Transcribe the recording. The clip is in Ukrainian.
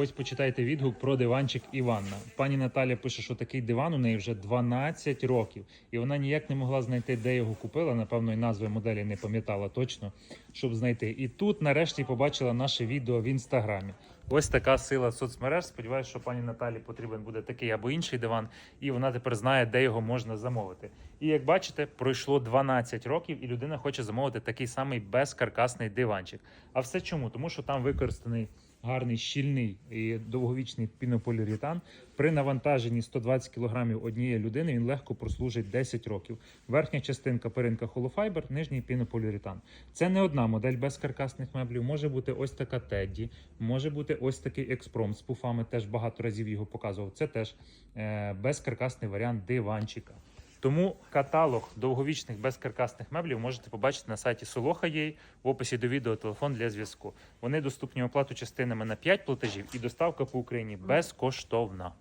Ось почитайте відгук про диванчик Іванна. Пані Наталя пише, що такий диван у неї вже 12 років, і вона ніяк не могла знайти, де його купила. Напевно, і назви моделі не пам'ятала точно, щоб знайти. І тут, нарешті, побачила наше відео в інстаграмі. Ось така сила соцмереж. Сподіваюся, що пані Наталі потрібен буде такий або інший диван, і вона тепер знає, де його можна замовити. І як бачите, пройшло 12 років, і людина хоче замовити такий самий безкаркасний диванчик. А все чому? Тому що там використаний гарний щільний і довговічний пінополіуретан. При навантаженні 120 кг однієї людини він легко прослужить 10 років. Верхня частинка перинка холофайбер, нижній пінополіуретан. Це не одна модель безкаркасних меблів. Може бути ось така Тедді, може бути ось такий експром з пуфами. Теж багато разів його показував. Це теж е, безкаркасний варіант диванчика. Тому каталог довговічних безкаркасних меблів можете побачити на сайті Soloha.ua, в описі до відео телефон для зв'язку. Вони доступні оплату частинами на 5 платежів і доставка по Україні безкоштовна.